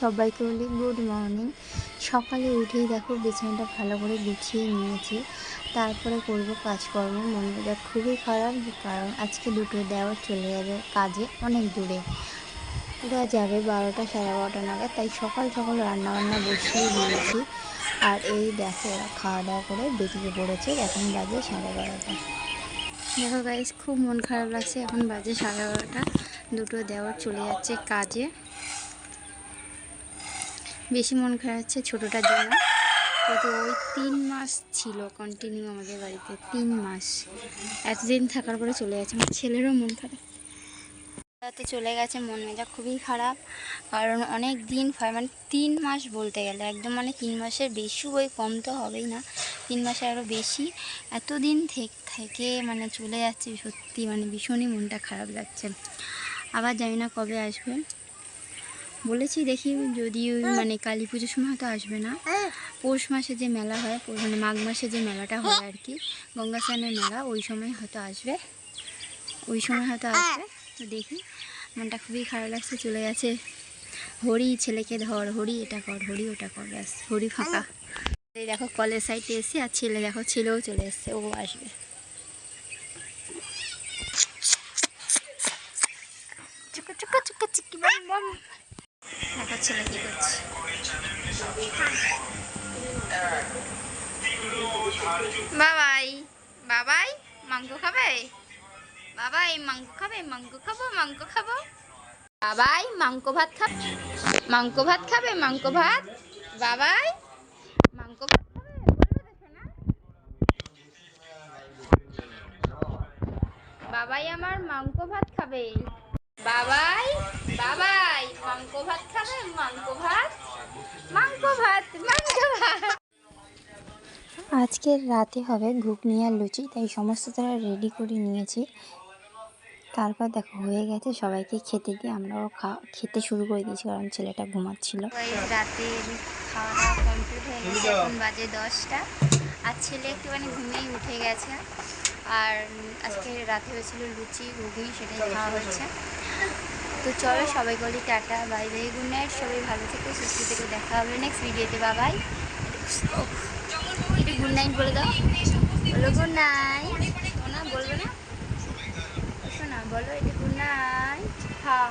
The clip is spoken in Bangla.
সবাইকে বলি গুড মর্নিং। সকালে উঠেই দেখো বিছানাটা ভালো করে গুছিয়ে নিয়েছি। তারপরে করব কাজকর্ম। মন মেজাজ খুবই খারাপ কারণ আজকে দুটো দেওয়ার চলে যাবে কাজে অনেক দূরে। ওরা যাবে বারোটা সাড়ে বারোটা নাগাদ। তাই সকাল সকাল রান্না বান্না বসিয়ে দিয়েছি। আর এই দেখো ওরা খাওয়া দাওয়া করে বেরিয়ে পড়েছে। এখন বাজে সাড়ে বারোটা। দেখো গাইজ খুব মন খারাপ লাগছে। এখন বাজে সাড়ে বারোটা। দুটো দেওয়ার চলে যাচ্ছে কাজে। বেশি মন খারাপ হচ্ছে ছোটোটার জন্য। তো ওই তিন মাস ছিল কন্টিনিউ আমাদের বাড়িতে তিন মাস। এতদিন থাকার পরে চলে গেছে, আমার ছেলেরও মন খারাপ। তো চলে গেছে, মন মেজাজ খুবই খারাপ। কারণ অনেক দিন মানে তিন মাস বলতে গেলে, একদম মানে তিন মাসের বেশি ওই কম তো হবেই না। তিন মাসে আরও বেশি। এতদিন থেকে মানে চলে যাচ্ছে, সত্যি মানে ভীষণই মনটা খারাপ লাগছে। আবার জানি না কবে আসবে। বলেছি দেখি যদি মানে কালী পুজোর সময় হয়তো আসবে না। পৌষ মাসে যে মেলা হয় মানে মাঘ মাসে যে মেলাটা হয় আর কি, গঙ্গা স্নানের মেলা, ওই সময় হয়তো আসবে। ওই সময় হয়তো আসবে। তো দেখি, মনটা খুবই খারাপ লাগছে, চলে গেছে। হরি, ছেলেকে ধর, হরি, এটা কর, হরি, ওটা কর, ব্যাস, হরি ফাঁকা। এই দেখো কলেজ সাইডে এসে আর ছেলে দেখো, ছেলেও চলে এসছে, ও আসবে। চুকা বাম দেখো ছেলে কি করছে? বাবাই বাবাই, মাংস খাবে? বাবাই, মাংস খাবে, মাংস খাব মাংস খাব। বাবাই, মাংস ভাত খাবে মাংস ভাত খাবে, মাংস ভাত? বাবাই, মাংস ভাত বাবাই আমার মাংস ভাত খাবে। বাবাই মাংস ভাত? মাংস ভাত মাংস ভাত। আজকের রাতে হবে ঘুগনি আর লুচি তাই সমস্ত তারা রেডি করে নিয়েছি। তারপর দেখো হয়ে গেছে সবাইকে খেতে দিয়ে আমরাও খা- খেতে শুরু করে দিয়েছি কারণ ছেলেটা ঘুমাচ্ছিল। রাতের খাওয়া দাওয়া কমপ্লিট হয়ে গেছে এখন বাজে দশটা। আর ছেলে একটুখানি ঘুমিয়েই উঠে গেছে। আর আজকে রাতে হয়েছিল লুচি ঘুগনি সেটাই খাওয়া হচ্ছে। তো চলো সবাই বলি tata, bye bye good night সবাই ভালো থেকো, সুস্থ থেকে, দেখা হবে নেক্সট ভিডিওতে বাবাই একটু গুড নাইট বলে দাও। বলো গুড নাইট না বলবে না? শোনা, বলো এটা গুড নাইট হ্যাঁ